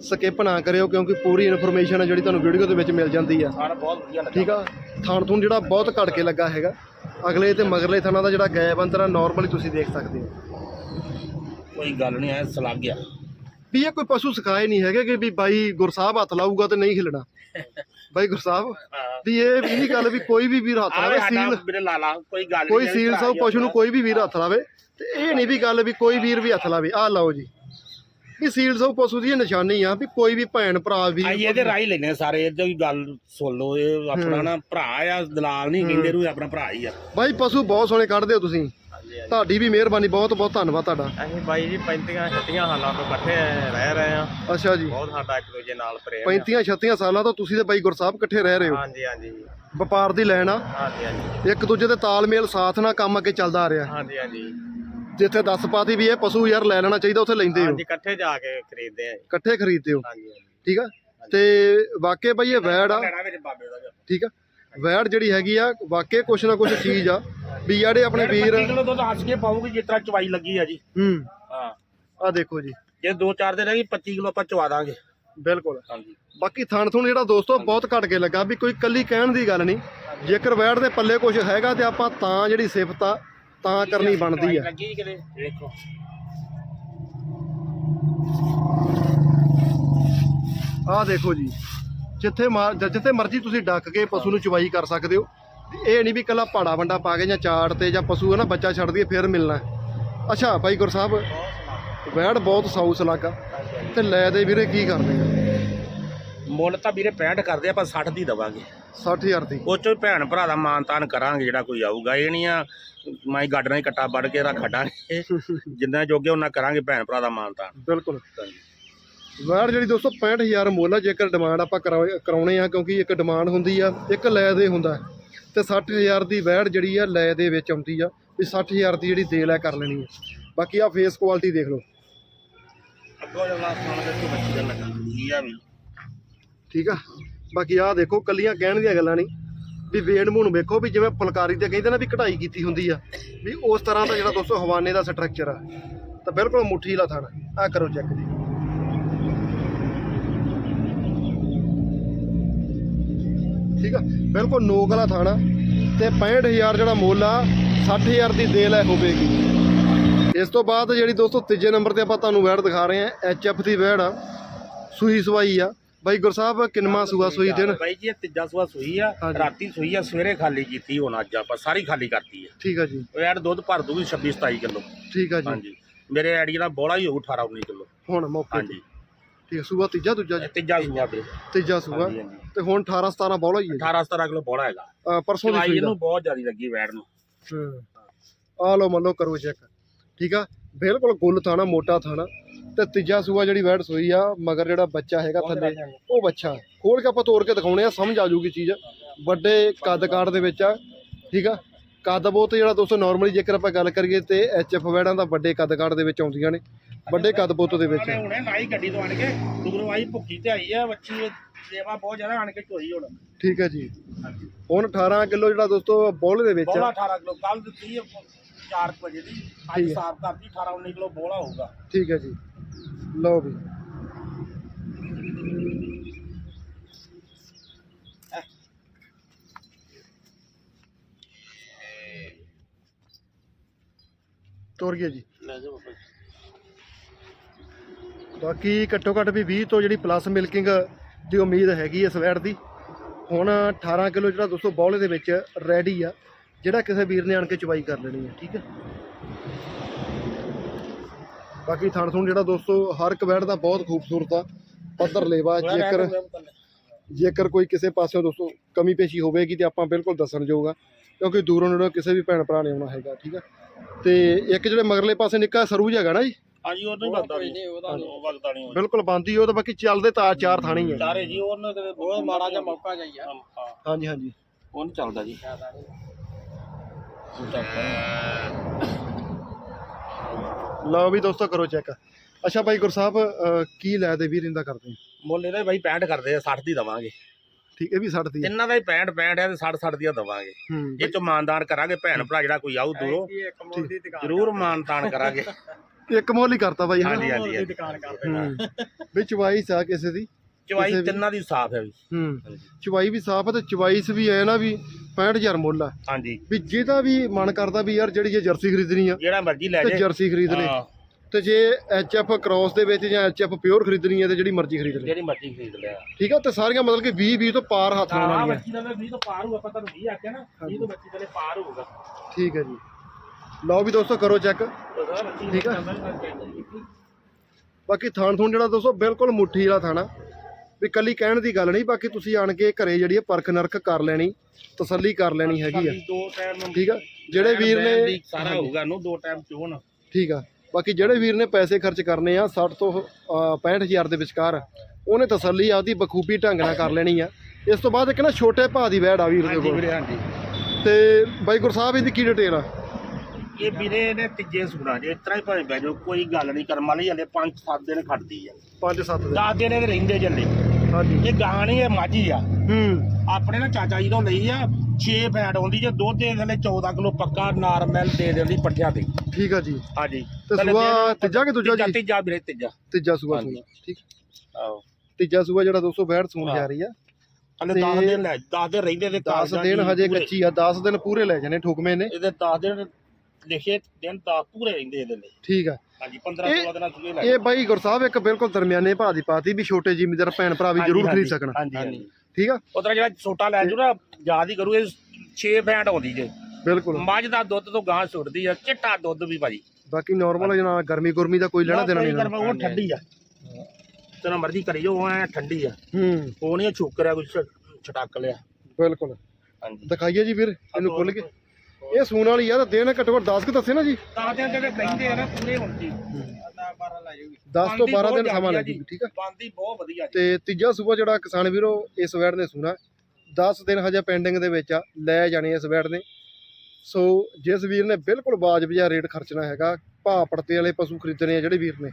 ਸਕਿਪ ਨਾ ਕਰਿਓ ਕਿਉਂਕਿ ਪੂਰੀ ਇਨਫੋਰਮੇਸ਼ਨ ਹੈ ਜਿਹੜੀ ਤੁਹਾਨੂੰ ਵੀਡੀਓ ਦੇ ਵਿੱਚ ਮਿਲ ਜਾਂਦੀ ਆ।
ਸਾਰਾ ਬਹੁਤ ਵਧੀਆ ਲੱਗਾ।
ਠੀਕ ਆ? ਥਾਣ ਥੂਣ ਜਿਹੜਾ ਬਹੁਤ ਘੱਟ ਕੇ ਲੱਗਾ ਹੈਗਾ। ਅਗਲੇ ਤੇ ਮਗਰਲੇ ਥਾਣਾ ਦਾ ਜਿਹੜਾ ਗੈਪ ਅੰਤਰ ਆ ਨਾਰਮਲੀ ਤੁਸੀਂ ਦੇਖ ਸਕਦੇ ਹੋ।
ਕੋਈ ਗੱਲ ਨਹੀਂ ਐ ਸਲਾਗ ਗਿਆ।
ਵੀ ਇਹ ਕੋਈ ਪਸ਼ੂ ਸਿਖਾਏ ਨਹੀਂ ਹੈਗੇ ਕਿ ਵੀ ਬਾਈ ਗੁਰਸਾਹਿਬ ਹੱਥ ਲਾਊਗਾ ਤੇ ਨਹੀਂ ਹਿੱਲਣਾ <laughs> ਬਾਈ ਗੁਰਸਾਹਿਬ ਵੀ ਇਹ ਵੀ ਨਹੀਂ ਗੱਲ ਵੀ ਕੋਈ ਵੀ ਵੀਰ ਹੱਥ ਲਾਵੇ ਸੀਲ
ਮੇਰੇ ਲਾਲਾ ਕੋਈ ਗੱਲ
ਕੋਈ ਸੀਲ ਸਭ ਪਸ਼ੂ ਨੂੰ ਕੋਈ ਵੀ ਵੀਰ ਹੱਥ ਲਾਵੇ ਤੇ ਇਹ ਨਹੀਂ ਵੀ ਗੱਲ ਵੀ ਕੋਈ ਵੀਰ ਵੀ ਹੱਥ ਲਾਵੇ। ਆਹ ਲਓ ਜੀ। ਵੀ ਸੀਲ ਸਭ ਪਸ਼ੂ ਦੀ ਇਹ ਨਿਸ਼ਾਨੀ ਆ ਵੀ ਕੋਈ ਵੀ ਭੈਣ ਭਰਾ ਵੀ
ਆਈ ਇਹਦੇ ਰਾਈ ਲੈਨੇ ਸਾਰੇ ਇਹਦੀ ਵੀ ਗੱਲ ਸੁਣ ਲਓ ਇਹ ਆਪਣਾ ਨਾ ਭਰਾ ਆ ਦਲਾਲ ਨਹੀਂ ਕਹਿੰਦੇ ਨੂੰ ਆਪਣਾ ਭਰਾ ਹੀ ਆ।
ਬਾਈ ਪਸ਼ੂ ਬਹੁਤ ਸੋਹਣੇ ਕੱਢਦੇ ਹੋ ਤੁਸੀਂ। ਤੁਹਾਡੀ ਵੀ ਮਿਹਰਬਾਨੀ ਬਹੁਤ ਬਹੁਤ ਧੰਨਵਾਦ ਤੁਹਾਡਾ।
ਅਸੀਂ ਬਾਈ ਜੀ 35 36 ਸਾਲਾਂ ਤੋਂ ਇਕੱਠੇ ਰਹਿ ਰਹੇ ਆ
ਅੱਛਾ ਜੀ।
ਬਹੁਤ ਸਾਡਾ ਇੱਕ ਦੂਜੇ ਨਾਲ ਪ੍ਰੇਮ ਆ।
35 36 ਸਾਲਾਂ ਤੋਂ ਤੁਸੀਂ ਤੇ ਬਾਈ ਗੁਰਸਾਹਿਬ ਇਕੱਠੇ ਰਹਿ ਰਹੇ ਹੋ।
ਹਾਂਜੀ ਹਾਂਜੀ
ਵਪਾਰ ਦੀ ਲੈਣ ਆ।
ਹਾਂਜੀ ਹਾਂਜੀ।
ਇੱਕ ਦੂਜੇ ਦੇ ਤਾਲਮੇਲ ਸਾਥ ਨਾਲ ਕੰਮ ਅੱਗੇ ਚੱਲਦਾ ਆ ਰਿਹਾ।
ਹਾਂਜੀ ਹਾਂਜੀ।
ਜਿੱਥੇ ਦੱਸ ਪਾਤੀ ਵੀ ਇਹ ਪਸ਼ੂ ਯਾਰ ਲੈ ਲੈਣਾ ਚਾਹੀਦਾ ਉੱਥੇ ਲੈਂਦੇ ਹੋ।
ਹਾਂਜੀ ਇਕੱਠੇ ਜਾ ਕੇ ਖਰੀਦਦੇ ਆ ਜੀ।
ਇਕੱਠੇ ਖਰੀਦਦੇ ਹੋ।
ਹਾਂਜੀ ਹਾਂਜੀ।
ਠੀਕ ਆ? ਤੇ ਵਾਕੇ ਬਈ ਇਹ ਵੈੜ ਆ।
ਲੈਣਾ ਮੇਰੇ ਬਾਬੇ ਦਾ
ਠੀਕ ਆ? ਵੈੜ ਜਿਹੜੀ ਹੈਗੀ ਆ ਵਾਕੇ ਕੁਛ ਨਾ ਕੁਛ ਚੀਜ਼ ਆ। ਵੀ ਜਿਹੜੇ ਆਪਣੇ ਵੀਰ
25 ਕਿਲੋ ਦੁੱਧ ਹੱਸ ਕੇ ਪਾਉਗੀ ਜਿਸ ਤਰ੍ਹਾਂ ਚਵਾਈ ਲੱਗੀ ਆ ਜੀ।
ਹੂੰ।
ਹਾਂ।
ਆ ਦੇਖੋ ਜੀ।
ਜੇ 2-4 ਦਿਨ ਰਹਿ ਗਈ 25 ਕਿਲੋ ਆਪਾਂ ਚਵਾ ਦਾਂਗੇ।
ਬਿਲਕੁਲ।
ਹਾਂਜੀ।
ਬਾਕੀ ਥਣ ਥੁਣ ਜਿਹੜਾ ਦੋਸਤੋ ਬਹੁਤ ਘੱਟ ਕੇ ਲੱਗਾ ਵੀ ਕੋਈ ਕੱਲੀ ਕਹਿਣ ਦੀ ਗੱਲ ਨਹੀਂ। ਜੇਕਰ ਵੈੜ ਦੇ ਪੱਲੇ ਕੁਝ ਹੈਗਾ ਤੇ ਆਪਾਂ ਤਾਂ ਜਿਹੜੀ ਸਿਫਤ ਆ ਤਾਂ ਕਰਨੀ ਬਣਦੀ ਆ।
ਲੱਗੀ ਕਿਤੇ? ਦੇਖੋ।
ਆਹ ਦੇਖੋ ਜੀ ਜਿੱਥੇ ਜਿੱਥੇ ਮਰਜ਼ੀ ਤੁਸੀਂ ਡੱਕ ਕੇ ਪਸ਼ੂ ਨੂੰ ਚਵਾਈ ਕਰ ਸਕਦੇ ਹੋ। ਇਹ ਨਹੀਂ ਵੀ ਕੱਲਾ ਪਾੜਾ ਵੰਡਾ ਪਾ ਕੇ ਜਾਂ ਚਾੜ ਤੇ ਜਾਂ ਪਸ਼ੂ ਹੈ ਨਾ ਬੱਚਾ ਛੱਡ ਦਈਏ ਫਿਰ ਮਿਲਣਾ। ਅੱਛਾ ਭਾਈ ਗੁਰਸਾਹਿਬ ਵੈੜ ਬਹੁਤ ਸਾਊਸ ਲੱਗਾ ਤੇ ਲੈ ਦੇ ਵੀਰੇ ਕੀ ਕਰਦੇ ਆ?
ਮੁੱਲ ਤਾਂ ਵੀਰੇ 65 ਕਰਦੇ ਆਪਾਂ 60 ਦੀ ਦਵਾਂਗੇ।
60000 ਦੀ।
ਉਹ ਚੋਂ ਭੈਣ ਭਰਾ ਦਾ ਮਾਨ ਤਾਨ ਕਰਾਂਗੇ ਜਿਹੜਾ ਕੋਈ ਆਊਗਾ। ਇਹ ਨਹੀਂ ਆ ਮੈਂ ਗਾਡਰਾਂ ਹੀ ਕੱਟਾ ਵੱਢ ਕੇ ਰੱਖ ਖੱਡਾਂਗੇ। <laughs> ਜਿੰਨਾ ਜੋਗੇ ਉਹਨਾਂ ਕਰਾਂਗੇ ਭੈਣ ਭਰਾ ਦਾ ਮਾਨ ਤਾਨ।
ਬਿਲਕੁਲ। ਵੈੜ ਜਿਹੜੀ ਦੋਸਤੋ 65000 ਮੁੱਲ ਆ ਜੇਕਰ ਡਿਮਾਂਡ ਆਪਾਂ ਕਰਾ- ਕਰਾਉਣੇ ਆ ਕਿਉਂਕਿ ਇੱਕ ਡਿਮਾਂਡ ਹੁੰਦੀ ਆ ਇੱਕ ਲੈ ਦੇ ਹੁੰਦਾ। ਤੇ 60000 ਦੀ ਵੈੜ ਜਿਹੜੀ ਆ ਲੈ ਦੇ ਵਿੱਚ ਆਉਂਦੀ ਆ ਵੀ 60000 ਦੀ ਜਿਹੜੀ ਦੇ ਲੈ ਕਰ ਲੈਣੀ ਆ। ਬਾਕੀ ਆ ਫੇਸ ਕੁਆਲਿਟੀ ਦੇਖ ਲਓ।
ਅੱਗੋਂ ਜਲਾ ਸਾਨ ਦੇ ਤੋਂ ਬੱਚੀ ਦਾ ਲੱਗਾ। ਇਹ ਆ ਵੀ
ਠੀਕ ਆ? ਬਾਕੀ ਆਹ ਦੇਖੋ, ਕੱਲੀਆਂ ਕਹਿਣ ਦੀਆਂ ਗੱਲਾਂ ਨਹੀਂ। ਵੀ ਵੇੜ ਮੂੰਹ ਨੂੰ ਵੇਖੋ ਵੀ ਜਿਵੇਂ ਫੁਲਕਾਰੀ ਤੇ ਕਹਿੰਦੇ ਨਾ ਵੀ ਕਢਾਈ ਕੀਤੀ ਹੁੰਦੀ ਆ, ਵੀ ਉਸ ਤਰ੍ਹਾਂ ਦਾ ਜਿਹੜਾ ਦੋਸਤੋ ਹਵਾਨੇ ਦਾ ਸਟਰਕਚਰ ਆ। ਤਾਂ ਬਿਲਕੁਲ ਮੁੱਠੀ ਲਾ ਥਾਣਾ ਆ ਕਰੋ ਚੈੱਕ ਜੀ। ਠੀਕ ਆ? ਬਿਲਕੁਲ ਨੋਕ ਵਾਲਾ ਥਾਣਾ ਤੇ 65000 ਜਿਹੜਾ ਮੁੱਲ ਆ 60000 ਦੀ ਦੇ ਲੈ ਹੋਵੇਗੀ। ਇਸ ਤੋਂ ਬਾਅਦ ਜਿਹੜੀ ਦੋਸਤੋ ਤੀਜੇ ਨੰਬਰ ਤੇ ਆਪਾਂ ਤੁਹਾਨੂੰ ਵੈੜ ਦਿਖਾ ਰਹੇ ਹਾਂ ਐਚਐਫ ਦੀ ਵੈੜ ਆ ਸੂਈ ਸਵਾਈ ਆ। ਬਾਈ ਗੁਰਸਾਹਿਬ ਕਿੰਨਵਾਂ ਸੂਆ ਸੂਈ ਦਿਨ?
ਬਾਈ ਜੀ ਇਹ ਤੀਜਾ ਸੂਆ ਸੂਈ ਆ।
ਹਾਂਜੀ।
ਰਾਤੀ ਸੂਈ ਆ ਸਵੇਰੇ ਖਾਲੀ ਕੀਤੀ ਹੁਣ ਅੱਜ ਆਪਾਂ ਸਾਰੀ ਖਾਲੀ ਕਰਤੀ ਆ।
ਠੀਕ ਆ ਜੀ।
ਉਹ ਯਾਰ ਦੁੱਧ ਭਰ ਦੂਗੀ 26 27 ਕਿਲੋ।
ਠੀਕ ਆ ਜੀ।
ਹਾਂਜੀ। ਮੇਰੇ ਐਡੀ ਦਾ ਬੋਲਾ ਹੀ ਹੋਊ 18 19 ਕਿਲੋ।
ਹੁਣ ਮੌਕੇ ਤੇ।
ਹਾਂਜੀ।
ਠੀਕ ਆ, ਸੂਆ ਤੀਜਾ ਦੂਜਾ ਜੀ?
ਤੀਜਾ ਸੂਆ
ਤੀਜਾ ਸੂਆ।
ਹਾਂਜੀ ਹਾਂਜੀ।
ਤੇ ਹੁਣ 18 17 ਬੋਲਾ ਹੀ ਹੈ
18 17 ਕਿਲੋ ਬੋਲਾ ਹੈਗਾ।
ਪਰਸੋਂ ਦੀ
ਚਵਾਈ
ਸੂਈ ਦਾ।
ਇਹਨੂੰ ਬਹੁਤ ਜ਼ਿਆਦਾ ਲੱਗੀ ਵੈੜ ਨੂੰ।
ਆ ਲਓ ਮੰਨ ਲਓ ਕਰੋ ਚੈੱਕ ਠੀਕ ਆ? ਬਿਲਕੁਲ ਗੁੱਲ ਥਾਣਾ ਮੋਟਾ ਥਾਣਾ। ਤੇ ਤੀਜਾ ਸੂਆ ਜਿਹੜੀ ਵੈੜ ਸੂਈ ਆ ਮਗਰ ਜਿਹੜਾ ਬੱਚਾ ਹੈਗਾ ਥੱਲੇ ਉਹ ਬੱਚਾ। ਖੋਲ ਕੇ ਆਪਾਂ ਤੋੜ ਕੇ ਦਿਖਾਉਣੇ ਆ ਸਮਝ ਆ ਜਾਊਗੀ ਚੀਜ਼। ਵੱਡੇ ਕੱਦ ਕਾਠ ਦੇ ਵਿੱਚ ਆ ਠੀਕ ਆ? ਕੱਦ ਬਹੁਤ ਜਿਹੜਾ ਦੋਸਤੋ ਨਾਰਮਲੀ ਜੇਕਰ ਆਪਾਂ ਗੱਲ ਕਰੀਏ ਤੇ ਐਚਐਫ ਵੈੜਾਂ ਦਾ ਵੱਡੇ ਕੱਦ ਕਾਠ ਦੇ ਵਿੱਚ ਆਉਂਦੀਆਂ ਨੇ। ਵੱਡੇ ਕੱਦ ਬੋਤ ਦੇ ਵਿੱਚ।
ਹੁਣੇ ਨਾਈ ਗੱਡੀ ਤੋਂ ਆਣ ਕੇ ਦੂਰੋਂ ਆਈ ਭੁੱਖੀ ਤੇ ਆਈ ਆ ਬੱਚੀ ਸੇਵਾ ਬਹੁਤ ਜ਼ਿਆਦਾ ਆਣ ਕੇ ਝੋਈ ਹੁਣ।
ਠੀਕ ਹੈ ਜੀ। ਹੁਣ 18 ਕਿਲੋ ਜਿਹੜਾ ਦੋਸਤੋ ਬੋਲ ਦੇ ਵਿੱਚ
ਬੋਲਾ
ਆ
18 ਕਿਲੋ ਕੱਲ ਦਿੱਤੀ 4 ਵਜੇ ਦੀ। ਅੱਜ। ਸਾਫ਼ ਕਰਤੀ 18 19 ਕਿਲੋ ਬੋਲਾ ਹੋਊਗਾ।
ਠੀਕ ਹੈ ਜੀ। ਲਓ ਵੀ। ਤੋਰ ਗਿਆ ਜੀ।
ਲੈ ਜਾਓ ਬਾਬਾ
ਬਾਕੀ ਘੱਟੋ ਘੱਟ ਵੀ 20 ਤੋਂ ਜਿਹੜੀ ਪਲੱਸ ਮਿਲਕਿੰਗ ਦੀ ਉਮੀਦ ਹੈਗੀ ਇਸ ਵੈਟ ਦੀ। ਹੁਣ 18 ਕਿਲੋ ਜਿਹੜਾ ਦੋਸਤੋ ਬੌਲੇ ਦੇ ਵਿੱਚ ਰੈਡੀ ਆ ਜਿਹੜਾ ਕਿਸੇ ਵੀਰ ਨੇ ਆਣ ਕੇ ਚਵਾਈ ਕਰ ਲੈਣੀ ਹੈ ਠੀਕ ਹੈ ਬਾਕੀ ਥਣ ਥੁਣ ਜਿਹੜਾ ਦੋਸਤੋ ਹਰ ਇੱਕ ਵੈਟ ਦਾ ਬਹੁਤ ਖੂਬਸੂਰਤ ਆ। ਪੱਧਰ ਲੇਵਾ ਜੇਕਰ ਜੇਕਰ ਕੋਈ ਕਿਸੇ ਪਾਸਿਓਂ ਦੋਸਤੋ ਕਮੀ ਪੇਸ਼ੀ ਹੋਵੇਗੀ ਤੇ ਆਪਾਂ ਬਿਲਕੁਲ ਦੱਸਣ ਜੋਗਾ ਕਿਉਂਕਿ ਦੂਰੋਂ ਨੇੜੋਂ ਕਿਸੇ ਵੀ ਭੈਣ ਭਰਾ ਨੇ ਆਉਣਾ ਹੈਗਾ ਠੀਕ ਆ? ਤੇ ਇੱਕ ਜਿਹੜੇ ਮਗਰਲੇ ਪਾਸੇ ਨਿੱਕਾ ਸਰੂਜ ਹੈਗਾ ਨਾ ਜੀ?
ਹਾਂਜੀ ਉਹ ਨਹੀਂ ਵਗਦਾ ਨਹੀਂ ਉਹਦਾ ਉਹ ਵਗਦਾ ਨਹੀਂ
ਬਿਲਕੁਲ ਬੰਦੀ ਉਹ ਤਾਂ ਬਾਕੀ ਚੱਲਦੇ ਤਾਂ ਚਾਰ ਥਾਣੀ ਹੈ
ਚਾਰੇ ਜੀ ਉਹਨੇ ਕਿਤੇ ਬਹੁਤ ਮਾੜਾ ਜਿਹਾ ਮੌਕਾ ਜਾਈਆ
ਹਾਂਜੀ ਹਾਂਜੀ।
ਉਹ ਨਹੀਂ। ਚੱਲਦਾ ਜੀ
ਲਓ ਵੀ ਦੋਸਤੋ ਕਰੋ ਚੈੱਕ। ਅੱਛਾ ਭਾਈ ਗੁਰਸਾਹਿਬ ਅਹ, ਕੀ ਲੈ ਦੇ ਵੀਰ ਇੰਦਾ ਕਰਦੇ ਆ?
ਮੁੱਲ ਇਹਦਾ ਬਾਈ 65 ਕਰਦੇ ਆ 60 ਦੀ ਦਵਾਂਗੇ।
ਠੀਕ ਇਹ ਵੀ 60 ਦੀ ਆ।
ਇਹਨਾਂ ਦਾ ਹੀ 65 65 ਆ ਤੇ 60 60 ਦੀਆਂ ਦਵਾਂਗੇ।
ਹੂੰ
ਇਹ ਚ ਮਾਨਦਾਨ ਕਰਾਂਗੇ ਭੈਣ ਭਰਾ ਜਿਹੜਾ ਕੋਈ ਆਊ ਦੂਰੋਂ। ਜ਼ਰੂਰ ਮਾਨਦਾਨ ਕਰਾਂਗੇ।
ਇੱਕ ਮੁੱਲ ਹੀ ਕਰਤਾ ਹਨਾ?
ਹਾਂਜੀ ਹਾਂਜੀ
ਦੀ
ਹਾਂਜੀ।
ਦੁਕਾਨ ਕਰਦੇ
ਹੂੰ। ਵੀ ਚਵਾਈ ਸਾ ਕਿਸੇ ਦੀ?
ਚਵਾਈ
ਕਿਸੇ ਵੀ-
ਤਿੰਨਾਂ ਦੀ ਸਾਫ਼ ਹੈ ਵੀ।
ਹੂੰ। ਚਵਾਈ ਵੀ ਸਾਫ਼ ਆ ਤੇ ਚਵਾਈਸ ਵੀ ਐ ਨਾ ਵੀ 65000 ਮੁੱਲ ਆ
ਹਾਂਜੀ।
ਵੀ ਜਿਹਦਾ ਵੀ ਮਨ ਕਰਦਾ ਵੀ ਯਾਰ ਜਿਹੜੀ ਜੇ ਜਰਸੀ ਖਰੀਦਣੀ ਆ
ਜਿਹੜਾ ਮਰਜ਼ੀ ਲੈ
ਤੇ
ਜੇ।
ਜਰਸੀ ਖਰੀਦ ਲੈ
ਹਾਂ,
ਤੇ ਜੇ ਐਚਐਫ ਕ੍ਰਾਸ ਦੇ ਵਿੱਚ ਜਾਂ ਐਚਐਫ ਪਿਓਰ ਖਰੀਦਣੀ ਹੈ ਤੇ ਜਿਹੜੀ ਮਰਜ਼ੀ ਖਰੀਦ ਲੈ।
ਜਿਹੜੀ ਮਰਜ਼ੀ ਖਰੀਦ ਲਿਆ
ਠੀਕ ਆ ਤੇ ਸਾਰੀਆਂ ਮਤਲਬ ਕਿ 20 20 ਤੋਂ ਪਾਰ ਹੱਥ ਆਉਣ
ਹਾਂ
ਵਾਲੀਆਂ
ਬੱਚੀ ਦਾ 20 ਤੋਂ ਪਾਰ ਹੋਊ ਆਪਾਂ ਤੁਹਾਨੂੰ 20 ਆਖਿਆ ਨਾ 20 ਤੋਂ ਬੱਚੀ ਦਾ ਪਾਰ ਹੋਊਗਾ।
ਠੀਕ ਹੈ ਜੀ। ਲਓ ਵੀ ਦੋਸਤੋ ਕਰੋ ਚੈੱਕ। ਠੀਕ ਆ।
ਆ
ਬਾਕੀ ਥਾਣ ਥੂਣ ਜਿਹੜਾ ਦੋਸਤੋ ਬਿਲਕੁਲ ਮੁੱਠੀ ਵਾਲਾ ਥਾਣਾ। ਵੀ ਕੱਲੀ ਕਹਿਣ ਦੀ ਗੱਲ ਨਹੀਂ ਬਾਕੀ ਤੁਸੀਂ ਆਣ ਕੇ ਘਰੇ ਜਿਹੜੀ ਆ ਪਰਖ ਨਰਖ ਕਰ ਲੈਣੀ ਤਸੱਲੀ ਕਰ ਲੈਣੀ ਹੈਗੀ ਆ।
ਦੋ ਟਾਈਮ
ਠੀਕ ਆ? ਜਿਹੜੇ ਵੀਰ ਨੇ
ਸਾਰਾ ਹੋਊਗਾ ਨੂੰ ਦੋ ਟਾਈਮ ਚੋਣ।
ਠੀਕ ਆ। ਬਾਕੀ ਜਿਹੜੇ ਵੀਰ ਨੇ ਪੈਸੇ ਖਰਚ ਕਰਨੇ ਆ 60 ਤੋਂ ਅਹ, 65000 ਦੇ ਵਿਚਕਾਰ ਉਹਨੇ ਤਸੱਲੀ ਆਪਦੀ ਬਖੂਬੀ ਢੰਗ ਨਾਲ ਕਰ ਲੈਣੀ ਆ। ਇਸ ਤੋਂ ਬਾਅਦ ਇੱਕ ਨਾ ਛੋਟੇ ਭਾਅ ਦੀ ਵੈੜ ਆ ਵੀਰ ਦੇ ਕੋਲ। ਤੇ ਬਾਈ ਗੁਰਸਾਹਿਬ ਇਹਦੀ ਕੀ ਡਿਟੇਲ ਆ?
ਇਹ ਵੀਰੇ ਨੇ ਤੀਜੇ ਸੁਣਾ ਜੇ ਇਸ ਤਰ੍ਹਾਂ ਹੀ ਭਾਵੇਂ ਬਹਿ ਜਾਓ ਕੋਈ ਗੱਲ ਨਹੀਂ ਕਰਮ ਵਾਲੀ ਹਲੇ 5-7 ਦਿਨ ਖੜਦੀ ਆ।
5-7 ਦੇ
10 ਦਿਨ ਇਹਦੇ ਰਹਿੰਦੇ ਜੱਲੇ
ਹਾਂਜੀ।
ਇਹ ਗਾਂ ਨਹੀਂ ਇਹ ਮਾਝੀ ਆ।
ਹੂੰ।
ਆਪਣੇ ਨਾ ਚਾਚਾ ਜੀ ਤੋਂ ਲਈ ਆ 6 ਫੈਟ ਆਉਂਦੀ ਜੇ ਦੁੱਧ ਦੇ ਥੱਲੇ 14 ਕਿਲੋ ਪੱਕਾ ਨਾਰਮਲ ਦੇ ਦਿੰਦੀ ਪੱਠਿਆਂ ਤੇ।
ਠੀਕ ਆ ਜੀ।
ਹਾਂਜੀ।
ਤੇ ਸੂਆ ਤੀਜਾ ਕਿ ਦੂਜਾ ਜੀ?
ਤੀਜਾ ਵੀਰੇ ਤੀਜਾ।
ਤੀਜਾ ਸੂਆ। ਸੂਆ ਠੀਕ।
ਆਹੋ।
ਤੀਜਾ ਸੂਆ ਜਿਹੜਾ ਦੋਸਤੋ ਵੈੜ ਸੂਣ
ਹਾਂ।
ਜਾ ਰਹੀ ਆ।
ਹਲੇ
ਤੇ
10 ਦਿਨ ਲੈ 10 ਦਿਨ ਰਹਿੰਦੇ ਤੇ
10
ਕਾਗਜ਼ਾਂ
ਦਿਨ ਹਜੇ। ਕੱਚੀ ਆ 10 ਦਿਨ ਪੂਰੇ ਲੈ ਜਾਣੇ ਠੁਕਮੇ ਨੇ।
ਇਹਦੇ 10 ਦਿਨ ਲਿਖੇ ਦਿਨ 10 ਪੂਰੇ ਰਹਿੰਦੇ ਇਹਦੇ ਲਈ।
ਠੀਕ ਆ।
ਹਾਂਜੀ 15
ਇਹ-
16 ਦਿਨਾਂ ਲੈ
ਇਹ ਬਾਈ ਗੁਰਸਾਹਿਬ ਇੱਕ ਬਿਲਕੁਲ ਦਰਮਿਆਨੇ ਭਾਅ ਦੀ ਪਾਤੀ ਵੀ ਛੋਟੇ ਜ਼ਿਮੀਦਾਰ ਭੈਣ ਭਰਾ ਵੀ ਜ਼ਰੂਰ ਖਰੀਦ ਸਕਣ।
ਹਾਂਜੀ
ਠੀਕ ਆ?
ਉਧਰ ਜਿਹੜਾ ਛੋਟਾ ਲੈ ਜੂ ਨਾ ਯਾਦ ਹੀ ਕਰੂ ਇਹ 6 ਫੈਂਟ ਆਉਂਦੀ ਜੇ।
ਬਿਲਕੁਲ।
ਮੱਝ ਦਾ ਦੁੱਧ ਤੋਂ ਗਾਂ ਸੁੱਟਦੀ ਆ ਚਿੱਟਾ ਦੁੱਧ ਵੀ ਭਾਜੀ।
ਬਾਕੀ ਨਾਰਮਲ ਜਨਾ ਗਰਮੀ ਗੁਰਮੀ ਦਾ ਕੋਈ ਲੈਣਾ ਦੇਣਾ ਨਹੀਂ
ਕਰਮ ਉਹ ਠੰਡੀ ਆ। ਤੇਰਾ ਮਰਜ਼ੀ ਕਰੀ ਜੋ ਐ ਠੰਡੀ ਆ।
ਹੂੰ।
ਉਹ ਨਹੀਂ ਛੁੱਕ ਰਿਆ ਕੁਝ ਛਟਕ ਲਿਆ।
ਬਿਲਕੁਲ।
ਹਾਂਜੀ।
ਦਿਖਾਈਏ ਜੀ ਵੀਰ ਇਹਨੂੰ ਖੁੱਲ ਕੇ। ਇਹ ਸੂਣ ਵਾਲੀ ਆ ਤਾਂ ਦਿਨ ਘੱਟੋ ਘੱਟ 10 ਕਿ ਦੱਸੇ ਨਾ ਜੀ।
ਤੇ ਜਿਹੜੇ ਕਹਿੰਦੇ ਆ ਨਾ ਪੂਰੇ ਹੁਣ ਜੀ।
12 ਲੈ ਜਾਊਗੀ।
10 ਤੋਂ 12 ਦਿਨ ਸਮਾਂ ਲੱਗੂ ਠੀਕ ਆ।
ਬੰਦੀ ਬਹੁਤ ਵਧੀਆ ਜੀ।
ਤੇ ਤੀਜਾ ਸੂਬਾ ਜਿਹੜਾ ਕਿਸਾਨ ਵੀਰੋ ਇਸ ਵੈੜ ਨੇ ਸੂਣਾ। 10 ਦਿਨ ਹਜੇ ਪੈਂਡਿੰਗ ਦੇ ਵਿੱਚ ਆ ਲੈ ਜਾਣੇ ਇਸ ਵੈੜ ਨੇ। ਸੋ ਜਿਸ ਵੀਰ ਨੇ ਬਿਲਕੁਲ ਵਾਜਬ ਜਿਹਾ ਰੇਟ ਖਰਚਣਾ ਹੈਗਾ ਭਾਅ ਪੜਤੇ ਵਾਲੇ ਪਸ਼ੂ ਖਰੀਦਣੇ ਆ ਜਿਹੜੇ ਵੀਰ ਨੇ।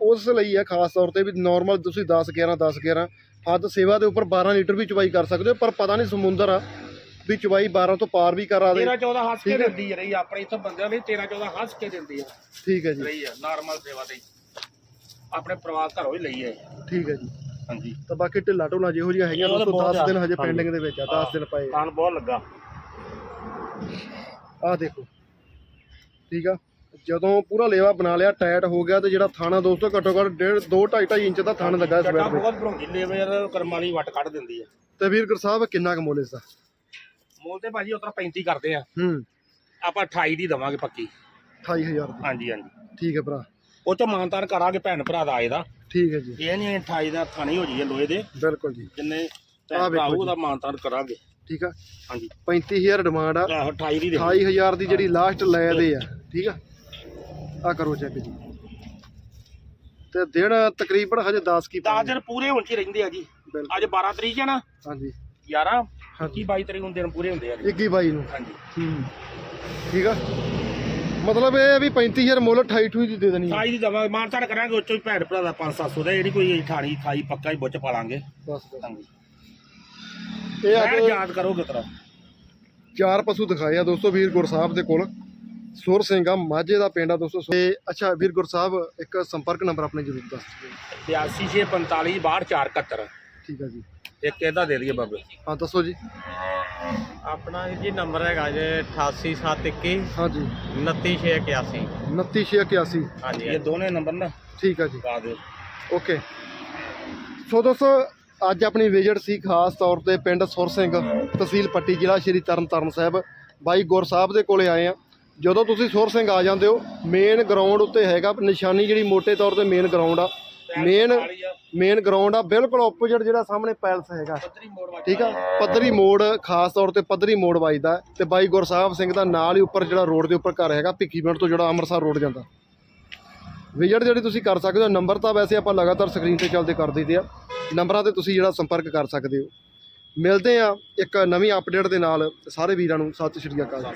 ਉਸ ਲਈ ਆ ਖਾਸ ਤੌਰ ਤੇ ਵੀ ਨਾਰਮਲ ਤੁਸੀਂ 10 11 10 11 ਹੱਦ ਸੇਵਾ ਦੇ ਉੱਪਰ 12 ਲੀਟਰ ਵੀ ਚਵਾਈ ਕਰ ਸਕਦੇ ਹੋ ਪਰ ਪਤਾ ਨਹੀਂ ਸਮੁੰਦਰ ਆ ਵੀ ਚਵਾਈ 12 ਤੋਂ ਪਾਰ ਵੀ ਕਰਾ ਦੇ।
13 14 ਹੱਸ ਕੇ
ਠੀਕ ਹੈ।
ਦਿੰਦੀ ਰਹੀ ਆਪਣੇ ਇੱਥੇ ਬੰਦਿਆਂ ਲਈ 13 14 ਹੱਸ ਕੇ ਦਿੰਦੀ ਆ।
ਠੀਕ ਹੈ ਜੀ।
ਰਹੀ ਆ ਨਾਰਮਲ ਸੇਵਾ ਤੇ। ਆਪਣੇ ਪਰਿਵਾਰ ਘਰੋਂ ਹੀ ਲਈ ਹੈ
ਠੀਕ ਹੈ ਜੀ।
ਹਾਂਜੀ।
ਤਾਂ ਬਾਕੀ ਢਿੱਲਾ ਢੋਲਾ ਜਿਹੋ ਜਿਹਾ ਹੈਗਾ
ਉਹ ਤਾਂ
ਦੋਸਤੋ
ਬਹੁਤ
10 ਦਿਨ
ਆ।
ਹਜੇ। ਪੈਂਡਿੰਗ ਦੇ ਵਿੱਚ ਆ 10 ਦਿਨ ਪਏ ਆ।
ਕਾਨ ਬਹੁਤ ਲੱਗਾ।
ਆਹ ਦੇਖੋ। ਜਦੋਂ ਪੂਰਾ ਲੇਵਾ ਬਣਾ ਲਿਆ ਟਾਇਟ ਹੋ ਗਿਆ ਤੇ ਜਿਹੜਾ ਥਾਣਾ ਦੋਸਤੋ ਘੱਟੋ ਘੱਟ 1.5 2 2.5 ਇੰਚ ਦਾ ਥਣ ਲੱਗਾ ਇਸ ਤੇ
ਬਹੁਤ ਭਰੋਂਗੀ ਲੇਵਰ ਕਰਮ ਵਾਲੀ ਵੱਟ ਕੱਢ ਦਿੰਦੀ ਆ।
ਤੇ ਵੀਰ ਗੁਰ ਸਾਹਿਬ ਕਿੰਨਾ ਕੁ ਮੁੱਲ ਇਸ ਦਾ?
ਮੋਲ ਤੇ ਭਾਜੀ ਉਤਰਾ 35 ਕਰਦੇ ਆ।
ਹੂੰ।
ਆਪਾਂ 28 ਦੀ ਦਵਾਂਗੇ ਪੱਕੀ।
28000 ਦੀ।
ਹਾਂਜੀ ਹਾਂਜੀ।
ਠੀਕ ਹੈ ਭਰਾ।
ਉਹ ਚ ਮਾਨਤਾਨ ਕਰਾਂਗੇ ਭੈਣ ਭਰਾ ਦਾ ਇਹਦਾ
ਠੀਕ ਹੈ ਜੀ।
ਇਹ ਨਹੀਂ 28 ਦਾ ਥਾਣੀ ਹੋ ਜੀ ਲੋਹੇ ਦੇ।
ਬਿਲਕੁਲ ਜੀ।
ਜਿੰਨੇ ਭਰਾ
ਵੇਖੋ
ਉਹਦਾ ਮਾਨਤਾਨ ਕਰਾਂਗੇ।
ਠੀਕ ਆ।
ਹਾਂਜੀ।
35000 ਡਿਮਾਂਡ ਆ।
ਆਹੋ 28 ਦੀ ਦੇ
28000 ਦੀ ਜਿਹੜੀ ਲਾਸਟ ਲੈ ਦੇ ਆ। ਠੀਕ ਆ। ਆ ਕਰੋ ਚੈੱਕ ਜੀ। ਤੇ ਦਿਨ ਤਕਰੀਬਨ ਹਜੇ 10 ਕੀ
10 ਦਿਨ ਪੂਰੇ ਹੁਣ ਚ ਰਹਿੰਦੇ ਆ ਜੀ। ਅੱਜ 12 ਤਰੀਕ ਹੈ ਨਾ।
ਹਾਂਜੀ।
11
ਹਾਂਜੀ।
21 22 ਤਰੀਕ ਨੂੰ ਦਿਨ ਪੂਰੇ ਹੁੰਦੇ ਆ ਜੀ।
21 ਬਾਈ ਨੂੰ।
ਹਾਂਜੀ।
ਹੂੰ। ਠੀਕ ਆ? ਮਤਲਬ ਇਹ ਆ ਵੀ 35000 ਮੁੱਲ 28 28 ਦੀ ਦੇ ਦੇਣੀ ਆ।
28 ਦੀ ਦਵਾਂਗੇ ਮਾਨਤਾਨ ਕਰਾਂਗੇ ਉੱਚੋ ਹੀ ਭੈਣ ਭਰਾ ਦਾ 5-700 ਦਾ ਜਿਹੜੀ ਕੋਈ 28 28 ਪੱਕਾ ਹੀ ਬੁੱਚ ਪਾ ਲਾਂਗੇ
ਬਸ ਬਸ।
ਹਾਂਜੀ।
ਇਹ
ਮੈਂ
ਅੱਜ
ਯਾਦ ਕਰੋਗੇ ਤਰਾ
ਚਾਰ ਪਸ਼ੂ ਦਿਖਾਏ ਆ ਦੋਸਤੋ ਵੀਰ ਗੁਰ ਸਾਹਿਬ ਦੇ ਕੋਲ। ਸੁਰ ਸਿੰਘ ਆ ਮਾਝੇ ਦਾ ਪਿੰਡ ਆ ਦੋਸਤੋ। ਤੇ ਅੱਛਾ ਵੀਰ ਗੁਰ ਸਾਹਿਬ ਇੱਕ ਸੰਪਰਕ ਨੰਬਰ ਆਪਣੇ ਜ਼ਰੂਰ ਦੱਸ ਦਿਓ।
8645 6271
ਠੀਕ ਆ ਜੀ।
ਇੱਕ ਇਹਦਾ ਦੇ ਦਈਏ ਬਾਬੇ।
ਹਾਂ ਦੱਸੋ ਜੀ।
ਆਪਣਾ ਜੀ ਨੰਬਰ ਹੈਗਾ ਜੇ 88721
ਹਾਂਜੀ।
29681
29681
ਹਾਂਜੀ
ਇਹ ਦੋਨੇ ਨੰਬਰ ਨਾ?
ਠੀਕ ਆ ਜੀ।
ਪਾ ਦਿਓ।
ਓਕੇ। ਸੋ ਦੋਸਤੋ ਅੱਜ ਆਪਣੀ ਵਿਜ਼ਿਟ ਸੀ ਖਾਸ ਤੌਰ ਤੇ ਪਿੰਡ ਸੁਰ ਸਿੰਘ ਤਹਿਸੀਲ ਪੱਟੀ ਜ਼ਿਲ੍ਹਾ ਸ਼੍ਰੀ ਤਰਨਤਾਰਨ ਸਾਹਿਬ। ਬਾਈ ਗੁਰ ਸਾਹਿਬ ਦੇ ਕੋਲੇ ਆਏ ਆ। ਜਦੋਂ ਤੁਸੀਂ ਸੁਰ ਸਿੰਘ ਆ ਜਾਂਦੇ ਹੋ ਮੇਨ ਗਰਾਊਂਡ ਉੱਤੇ ਹੈਗਾ ਨਿਸ਼ਾਨੀ ਜਿਹੜੀ ਮੋٹے ਤੌਰ ਤੇ ਮੇਨ ਗਰਾਊਂਡ ਆ। ਮੇਨ ਮੇਨ ਗਰਾਊਂਡ ਆ ਬਿਲਕੁਲ ਆਪੋਜ਼ਿਟ ਜਿਹੜਾ ਸਾਹਮਣੇ ਪੈਲਸ ਹੈਗਾ। ਠੀਕ ਆ? ਪੱਧਰੀ ਮੋੜ ਖਾਸ ਤੌਰ ਤੇ ਪੱਧਰੀ ਮੋੜ ਵੱਜਦਾ ਤੇ ਬਾਈ ਗੁਰਸਾਹਿਬ ਸਿੰਘ ਦਾ ਨਾਲ ਹੀ ਉੱਪਰ ਜਿਹੜਾ ਰੋਡ ਦੇ ਉੱਪਰ ਘਰ ਹੈਗਾ ਭਿੱਖੀਵਿੰਡ ਤੋਂ ਜਿਹੜਾ ਅੰਮ੍ਰਿਤਸਰ ਰੋਡ ਜਾਂਦਾ। ਵਿਜਿਟ ਜਿਹੜੀ ਤੁਸੀਂ ਕਰ ਸਕਦੇ ਹੋ ਨੰਬਰ ਤਾਂ ਵੈਸੇ ਆਪਾਂ ਲਗਾਤਾਰ ਸਕਰੀਨ ਤੇ ਚੱਲਦੇ ਕਰ ਦਈਦੇ ਆ। ਨੰਬਰਾਂ ਤੇ ਤੁਸੀਂ ਜਿਹੜਾ ਸੰਪਰਕ ਕਰ ਸਕਦੇ ਹੋ। ਮਿਲਦੇ ਆ ਇੱਕ ਨਵੀਂ ਅਪਡੇਟ ਦੇ ਨਾਲ। ਸਾਰੇ ਵੀਰਾਂ ਨੂੰ ਸਤਿ ਸ਼੍ਰੀ ਅਕਾਲ।